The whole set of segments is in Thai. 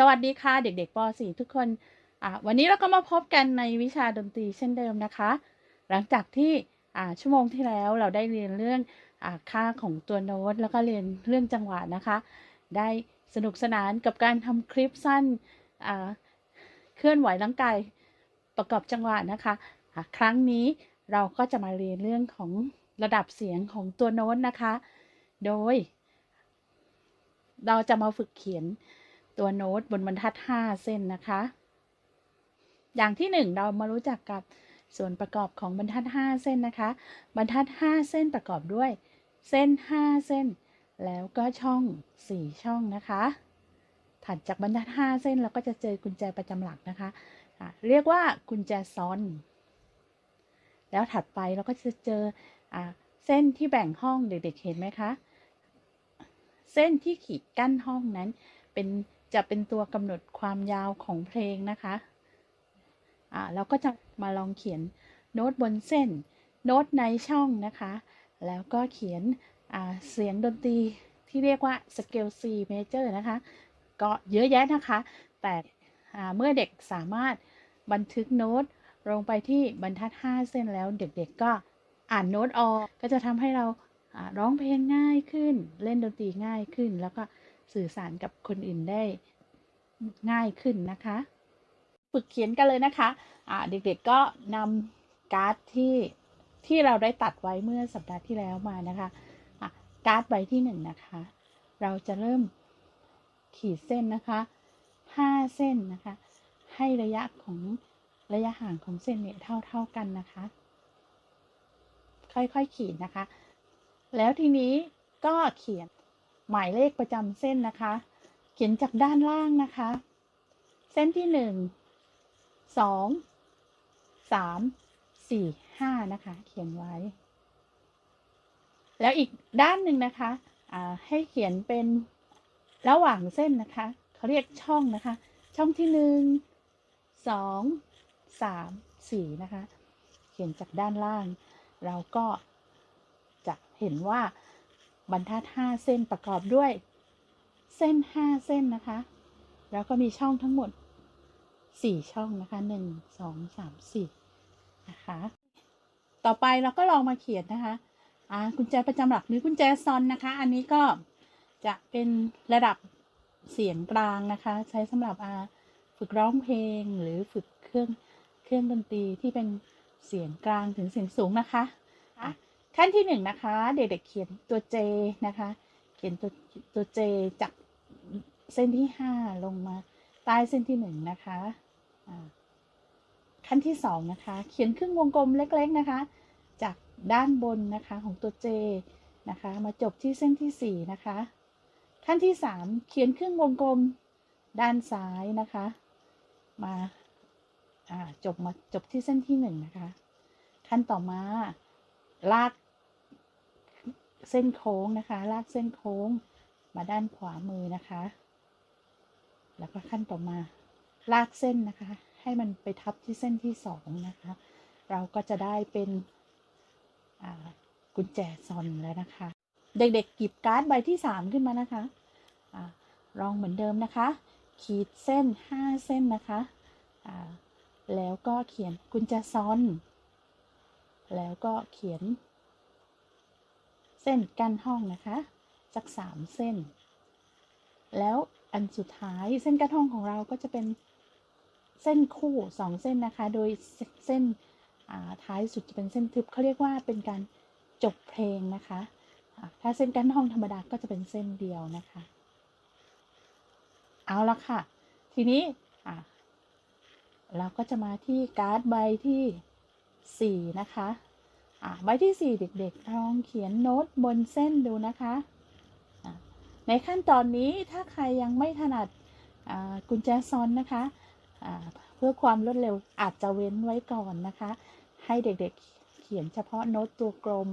สวัสดีค่ะเด็กๆป .4 ทุกคนวันนี้เราก็มาพบกันในวิชาดนตรีเช่นเดิมนะคะ หลังจากที่ชั่วโมงที่แล้วเราได้เรียนเรื่องอค่าของตัวโน้ตแล้วก็เรียนเรื่องจังหวะนะคะ ได้สนุกสนานกับการทำคลิปสั้นเคลื่อนไหวร่างกายประกอบจังหวะนะคะอ่าครั้งนี้เราก็จะมาเรียนเรื่องของระดับเสียงของตัวโน้ตนะคะ โดย เราจะมาฝึกเขียน ตัวโน้ตบนบรรทัด 5 เส้นนะคะ อย่างที่ 1 เรามารู้จักกับส่วนประกอบของบรรทัด 5 เส้นนะคะ บรรทัด 5 เส้นประกอบด้วย เส้น 5 เส้น แล้วก็ช่อง 4 ช่องนะคะ ถัดจากบรรทัด 5 เส้นเราก็จะเจอกุญแจประจำหลักนะคะ เรียกว่ากุญแจซ้อน แล้วถัดไปเราก็จะเจออเส้นที่แบ่งห้องเด็กๆเห็นไหมคะ เส้นที่ขีดกั้นห้องนั้นเป็น จะเป็นตัวกำหนดความยาวของเพลงนะคะอ่าเราก็จะมาลองเขียนโน้ตบนเส้น โน้ตในช่องนะคะ แล้วก็เขียนอ่าเสียงดนตรีที่เรียกว่าสเกล C major นะคะ ก็เยอะแยะนะคะ แต่เมื่อเด็กสามารถบันทึกโน้ตลงไปที่บรรทัด 5 เส้นแล้วเด็กๆก็อ่านโน้ตออกก็จะทำให้เราร้องเพลงง่ายขึ้น เล่นดนตรีง่ายขึ้น แล้วก็ สื่อสารกับคนอื่นได้ง่ายขึ้นนะคะ ฝึกเขียนกันเลยนะคะะเด็กๆก็นำการ์ดที่ที่เราได้ตัดไว้เมื่อสัปดาห์ที่แล้วมานะคะะการ์ดใบที่หนึ่งนะคะ เราจะเริ่มขีดเส้นนะคะห้าเส้นนะคะ ให้ระยะของระยะห่างของเส้นเนี่ยเท่าเท่ากันนะคะ ค่อยๆขีดนะคะ แล้วทีนี้ก็เขียน หมายเลขประจำเส้นนะคะ เขียนจากด้านล่างนะคะ เส้นที่หนึ่งสองสามสี่ห้านะคะ เขียนไว้ แล้วอีกด้านหนึ่งนะคะให้เขียนเป็นระหว่างเส้นนะคะเขาเรียกช่องนะคะ ช่องที่หนึ่งสองสามสี่นะคะ เขียนจากด้านล่าง เราก็จะเห็นว่า บรรทัด 5 เส้นประกอบด้วย เส้น 5 เส้นนะคะ แล้วก็มีช่องทั้งหมด 4 ช่องนะคะ 1 2 3 4 นะคะ ต่อไปเราก็ลองมาเขียนนะคะอ่ากุญแจประจำหลักหรือกุญแจซอนนะคะ อันนี้ก็จะเป็นระดับเสียงกลางนะคะ ใช้สำหรับอาฝึกร้องเพลงหรือฝึกเครื่องเครื่องดนตรีที่เป็นเสียงกลางถึงเสียงสูงนะคะะ ขั้นที่หนึ่งนะคะ เด็กๆเขียนตัว J นะคะ เขียนตัวตัว J จากเส้นที่ห้าลงมาใต้เส้นที่หนึ่งนะคะขั้นที่สองนะคะ เขียนครึ่งวงกลมเล็กๆนะคะ จากด้านบนนะคะของตัว J นะคะ มาจบที่เส้นที่สี่นะคะ ขั้นที่สามเขียนครึ่งวงกลมด้านซ้ายนะคะ มาจบมาจบที่เส้นที่หนึ่งนะคะ ขั้นต่อมาลาก เส้นโค้งนะคะ ลากเส้นโค้งมาด้านขวามือนะคะ แล้วก็ขั้นต่อมา ลากเส้นนะคะ ให้มันไปทับที่เส้นที่สองนะคะ เราก็จะได้เป็นกุญแจซอนแล้วนะคะ เด็กๆกิบการ์ดใบที่สามขึ้นมานะคะอลองเหมือนเดิมนะคะ ขีดเส้นห้าเส้นนะคะแล้วก็เขียนกุญแจซอน แล้วก็เขียน เส้นกั้นห้องนะคะสักสามเส้น แล้วอันสุดท้ายเส้นกั้นห้องของเราก็จะเป็นเส้นคู่สองเส้นนะคะ โดยเส้นท้ายสุดจะเป็นเส้นทึบเขาเรียกว่าเป็นการจบเพลงนะคะ ถ้าเส้นกั้นห้องธรรมดาก็จะเป็นเส้นเดียวนะคะ เอาละค่ะ ทีนี้เราก็จะมาที่การ์ดใบที่ 4 นะคะ ใบที่ 4 เด็กๆลองเขียนโน้ตบนเส้นดูนะคะในขั้นตอนนี้ถ้าใครยังไม่ถนัดกุญแจซ้อนนะคะเพื่อความรวดเร็วอาจจะเว้นไว้ก่อนนะคะ ให้เด็กๆเขียนเฉพาะโน้ตตัวกลม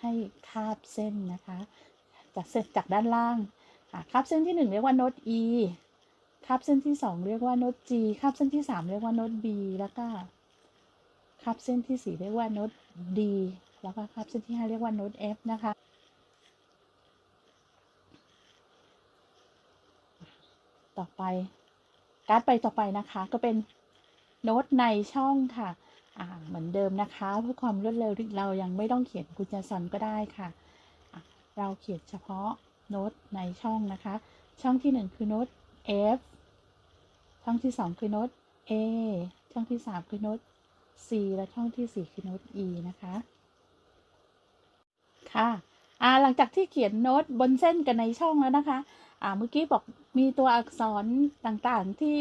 ให้คาบเส้นนะคะ จากเสร็จจากด้านล่างคาบเส้นที่ 1 เรียกว่าโน้ต E คาบเส้นที่ 2 เรียกว่าโน้ต G คาบเส้นที่ 3 เรียกว่าโน้ต B แล้วก็คาบเส้นที่ 4 เรียกว่าโน้ต D แล้วก็คาบเส้นที่ 5 เรียกว่าโน้ต F นะคะ ต่อไปการ์ดใบต่อไปนะคะ ก็เป็นโน้ตในช่องค่ะอ่าเหมือนเดิมนะคะ เพื่อความรวดเร็วเรายังไม่ต้องเขียนกุญแจซอนก็ได้ค่ะะเราเขียนเฉพาะโน้ตในช่องนะคะ ช่องที่หนึ่งคือโน้ต F ช่องที่สองคือโน้ต A ช่องที่สามคือโน้ต C และช่องที่สี่คือโน้ต E นะคะ ค่ะอ่าหลังจากที่เขียนโน้ตบนเส้นกันในช่องแล้วนะคะอ่าเมื่อกี้บอกมีตัวอักษรต่างๆที่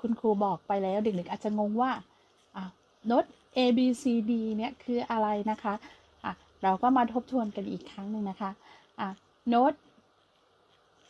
คุณครูบอกไปแล้วเด็กๆอาจจะงงว่าอ่าโน้ต A B C D เนี่ยคืออะไรนะคะอะเราก็มาทบทวนกันอีกครั้งหนึ่งนะคะอะโน้ต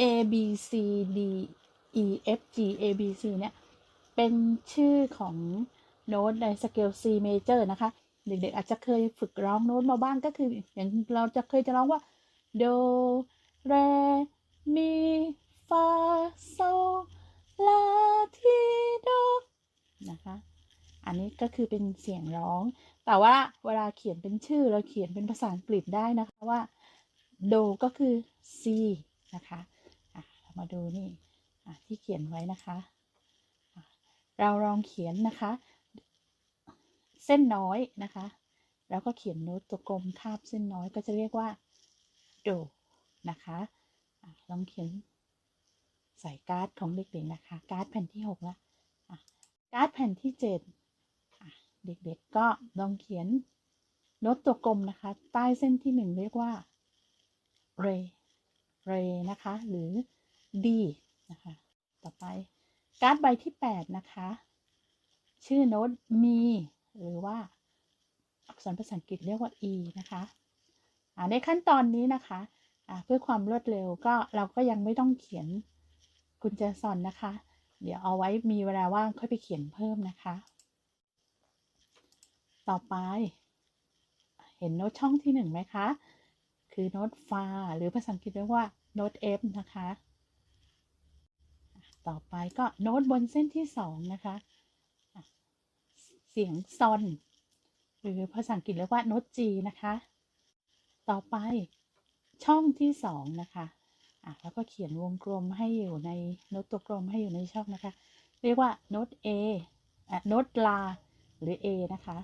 A B C D E F G A B C เนี่ยเป็นชื่อของ โน้ตในสเกล C major นะคะ เด็กๆอาจจะเคยฝึกร้องโน้ตมาบ้างก็คือ อย่างเราจะเคยจะร้องว่าโดเรมีฟาโซลาทีโดนะคะ อันนี้ก็คือเป็นเสียงร้อง แต่ว่าเวลาเขียนเป็นชื่อเราเขียนเป็นภาษาอังกฤษได้นะคะว่าโดก็คือ C นะคะะมาดูนี่ที่เขียนไว้นะคะะเราลองเขียนนะคะ เส้นน้อยนะคะ แล้วก็เขียนโน้ตตัวกลมคาบเส้นน้อยก็จะเรียกว่าโดนะคะอะลองเขียนใส่การ์ดของเด็กๆนะคะ การ์ดแผ่นที่หกละการ์ดแผ่นที่เจ็ดเด็กๆก็ลองเขียนโน้ตตัวกลมนะคะ ใต้เส้นที่หนึ่งเรียกว่าเรเรนะคะ หรือ D นะคะ ต่อไปการ์ดใบที่แปดนะคะ ชื่อโน้ตมี หรือว่าอักษรภาษาอังกฤษเรียกว่า e นะคะในขั้นตอนนี้นะคะเพื่อความรวดเร็วก็เราก็ยังไม่ต้องเขียนกุญแจซอนนะคะ เดี๋ยวเอาไว้มีเวลาว่างค่อยไปเขียนเพิ่มนะคะ ต่อไป เห็นโน้ตช่องที่หนึ่งไหมคะ คือโน้ตฟาหรือภาษาอังกฤษเรียกว่าโน้ต F นะคะ ต่อไปก็โน้ตบนเส้นที่สองนะคะ เสียงซอน หรือภาษาอังกฤษเรียกว่าโน้ต G นะคะ ต่อไปช่องที่สองนะคะอะแล้วก็เขียนวงกลมให้อยู่ในโน้ตตัวกลมให้อยู่ในช่องนะคะ เรียกว่าโน้ต A อะโน้ตลาหรือ A นะคะ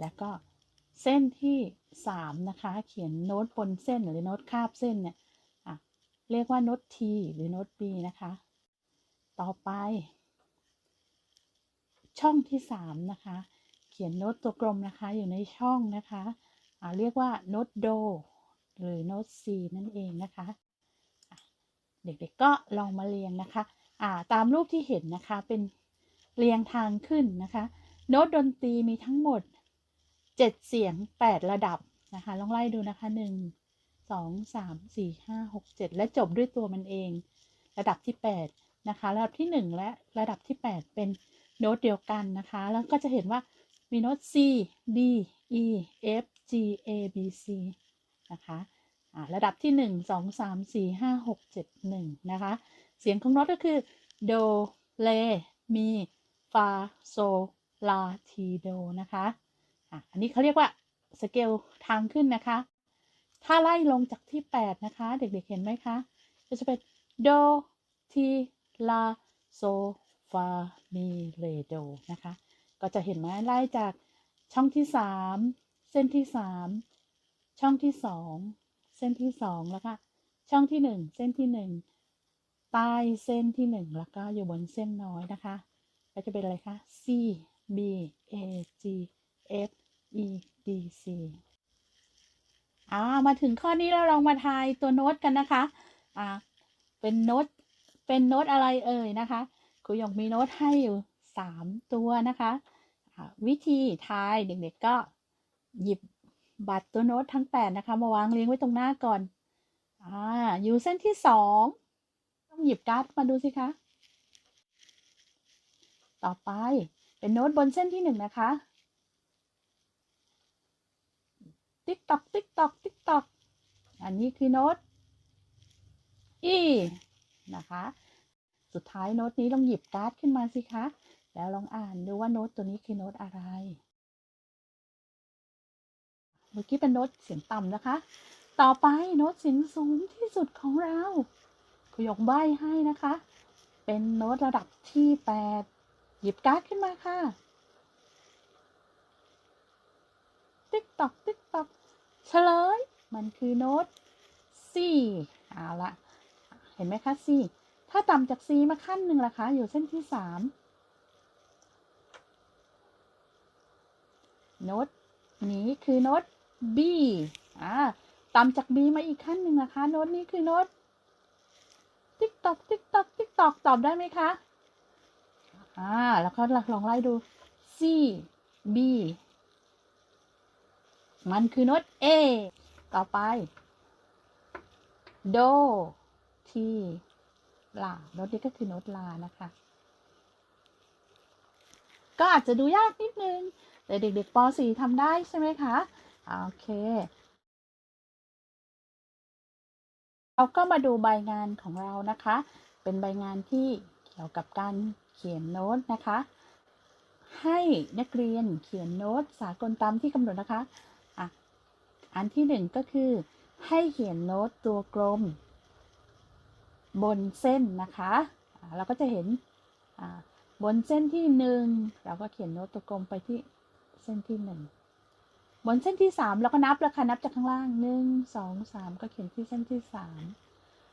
แล้วก็เส้นที่สามนะคะ เขียนโน้ตบนเส้นหรือโน้ตคาบเส้นเนี่ยอะเรียกว่าโน้ต T หรือโน้ต B นะคะ ต่อไป ช่องที่สามนะคะ เขียนโน้ตตัวกลมนะคะอยู่ในช่องนะคะอ่าเรียกว่าโน้ตโดหรือโน้ต C นั่นเองนะคะะเด็กๆก็ลองมาเรียงนะคะอ่าตามรูปที่เห็นนะคะเป็นเรียงทางขึ้นนะคะ โน้ตดนตรีมีทั้งหมด 7 เสียง 8 ระดับนะคะ ลองไล่ดูนะคะ 1 2 3 4 5 6 7 และจบด้วยตัวมันเอง ระดับที่ 8 นะคะ ระดับที่ 1 และระดับที่ 8 เป็น โน้ตเดียวกันนะคะ แล้วก็จะเห็นว่ามีโน้ต C D E F G A B C นะคะอ่าระดับที่ 1 2 3 4 5 6 7 1 นะคะ เสียงของโน้ตก็คือ โด เล มี ฟา โซ ลา ที โด นะคะอะอันนี้เขาเรียกว่า สเกลทางขึ้นนะคะ ถ้าไล่ลงจากที่ 8 นะคะ เด็กๆเห็นไหมคะ จะเป็น โด ที ลา โซ ฟามีเรโดนะคะ ก็จะเห็นไหมไล่จากช่องที่ 3 เส้นที่ 3 ช่องที่ 2 เส้นที่ 2 แล้วก็ช่องที่ 1 เส้นที่ 1 ใต้เส้นที่ 1 แล้วก็อยู่บนเส้นน้อยนะคะ ก็จะเป็นอะไรคะ C B A G F E D C อ่ามาถึงข้อนี้แล้วลองมาทายตัวโน้ตกันนะคะ อ่า เป็นโน้ต เป็นโน้ตอะไรเอ่ยนะคะ ครูยงมีโน้ตให้อยู่สามตัวนะคะวิธีทายเด็กๆก็หยิบบัตรตัวโน้ตทั้งแปดนะคะ มาวางเรียงไว้ตรงหน้าก่อนอ่าอยู่เส้นที่สองต้องหยิบการ์ดมาดูสิคะ ต่อไปเป็นโน้ตบนเส้นที่หนึ่งนะคะ ติ๊กตอกติ๊กตอกติ๊กตอกอันนี้คือโน้ต E นะคะ สุดท้ายโน้ตนี้ลองหยิบการ์ดขึ้นมาสิคะ แล้วลองอ่านดูว่าโน้ตตัวนี้คือโน้ตอะไร เมื่อกี้เป็นโน้ตเสียงต่ำนะคะ ต่อไปโน้ตเสียงสูงที่สุดของเราคุยกใบให้นะคะ เป็นโน้ตระดับที่แปดหยิบการ์ดขึ้นมาค่ะ ติ๊กตอกติ๊กตอกเฉลย มันคือโน้ต C เอาละเห็นไหมคะ C ถ้าต่ำจาก C มาขั้นหนึ่งล่ะคะอยู่เส้นที่สามโน้ตนี้คือโน้ต B อ่าต่ำจาก B มาอีกขั้นหนึ่งล่ะคะ โน้ตนี้คือโน้ตติ๊กตอกติ๊กตอกติ๊กตอกตอบได้ไหมคะ อ่า แล้วก็ลองไล่ดู C B มันคือโน้ต A ต่อไป โด ที ลาโน้ตนี้ก็คือโน้ตลานะคะ ก็อาจจะดูยากนิดนึง แต่เด็กๆป .4 ทำได้ใช่ไหมคะ โอเค เราก็มาดูใบงานของเรานะคะ เป็นใบงานที่เกี่ยวกับการเขียนโน้ตนะคะ ให้นักเรียนเขียนโน้ตสากลตามที่กำหนดนะคะอะอันที่หนึ่งก็คือให้เขียนโน้ตตัวกลม บนเส้นนะคะเราก็จะเห็นบนเส้นที่หนึ่งเราก็เขียนโน้ตตัวกลมไปที่เส้นที่หนึ่งบนเส้นที่สามเราก็นับแล้วค่ะนับจากข้างล่างหนึ่งสองสามก็เขียนที่เส้นที่สาม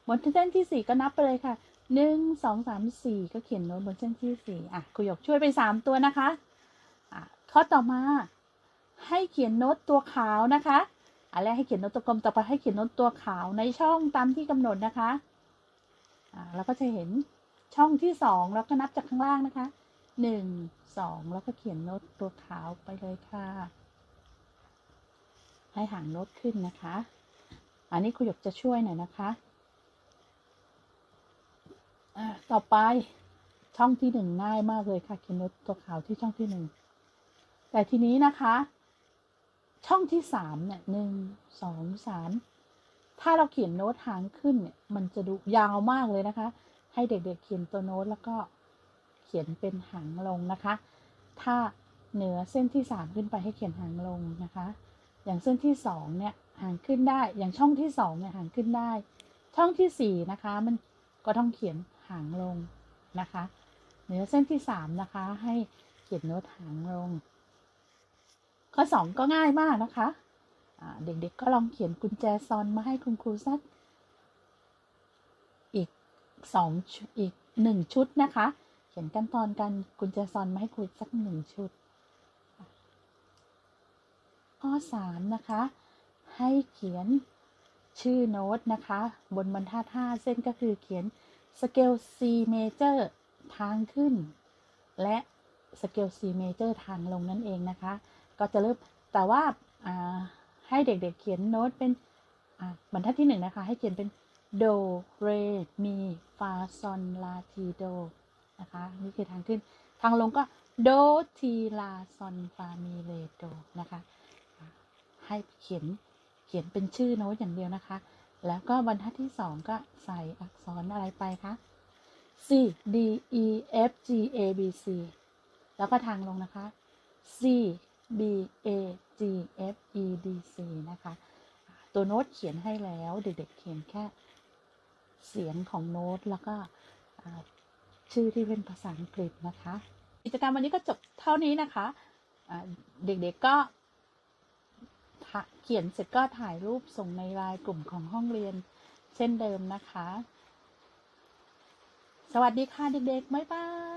บนเส้นที่สี่ก็นับไปเลยค่ะหนึ่งสองสามสี่ก็เขียนโน้ตบนเส้นที่สี่อะครูหยกช่วยไปสามตัวนะคะอะข้อต่อมาให้เขียนโน้ตตัวขาวนะคะอันแรกให้เขียนโน้ตตัวกลมต่อไปให้เขียนโน้ตตัวขาวในช่องตามที่กำหนดนะคะ เราก็จะเห็นช่องที่สองแล้วก็นับจากข้างล่างนะคะหนึ่งสองแล้วก็เขียนโน้ตตัวขาวไปเลยค่ะ ให้หางโน้ตขึ้นนะคะ อันนี้ครูหยกจะช่วยหน่อยนะคะต่อไปช่องที่หนึ่งง่ายมากเลยค่ะ เขียนโน้ตตัวขาวที่ช่องที่หนึ่งแต่ทีนี้นะคะ ช่องที่สามเนี่ยหนึ่งสองสาม ถ้าเราเขียนโน้ตหางขึ้นเนี่ย มันจะดูยาวมากเลยนะคะ ให้เด็กๆเขียนตัวโน้ตแล้วก็เขียนเป็นหางลงนะคะ ถ้าเหนือเส้นที่สามขึ้นไปให้เขียนหางลงนะคะ อย่างเส้นที่สองเนี่ยหางขึ้นได้ อย่างช่องที่สองเนี่ยหางขึ้นได้ ช่องที่สี่นะคะ มันก็ต้องเขียนหางลงนะคะ เหนือเส้นที่สามนะคะ ให้เขียนโน้ตหางลง ข้อสองก็ง่ายมากนะคะ เด็กๆก็ลองเขียนกุญแจซอนมาให้คุณครูสักอีกสองอีกหนึ่งชุดนะคะ เขียนขั้นตอนการกุญแจซอนมาให้ครูสักหนึ่งชุด ข้อสามนะคะ ให้เขียนชื่อโน้ตนะคะ บนบรรทัดห้าเส้นก็คือเขียนสเกล C major ทางขึ้น และสเกล C major ทางลงนั่นเองนะคะ ก็จะเริ่มแต่ว่าอ่า ให้เด็กๆเขียนโน้ตเป็นบรรทัดที่หนึ่งนะคะ ให้เขียนเป็นโดเรมีฟาซอนลาทีโดนะคะนี่คือทางขึ้น ทางลงก็โดทีลาซอนฟามีเรโดนะคะ ให้เขียนเขียนเป็นชื่อโน้ตอย่างเดียวนะคะ แล้วก็บรรทัดที่สองก็ใส่อักษรอะไรไปคะ C D E F G A B C แล้วก็ทางลงนะคะ C B A G F E D C นะคะ ตัวโน้ตเขียนให้แล้วเด็กๆเขียนแค่เสียงของโน้ตแล้วก็ชื่อที่เป็นภาษาอังกฤษนะคะ กิจกรรมวันนี้ก็จบเท่านี้นะคะ เด็กๆก็เขียนเสร็จก็ถ่ายรูปส่งในไลน์กลุ่มของห้องเรียนเช่นเดิมนะคะ สวัสดีค่ะเด็กๆบ๊ายบาย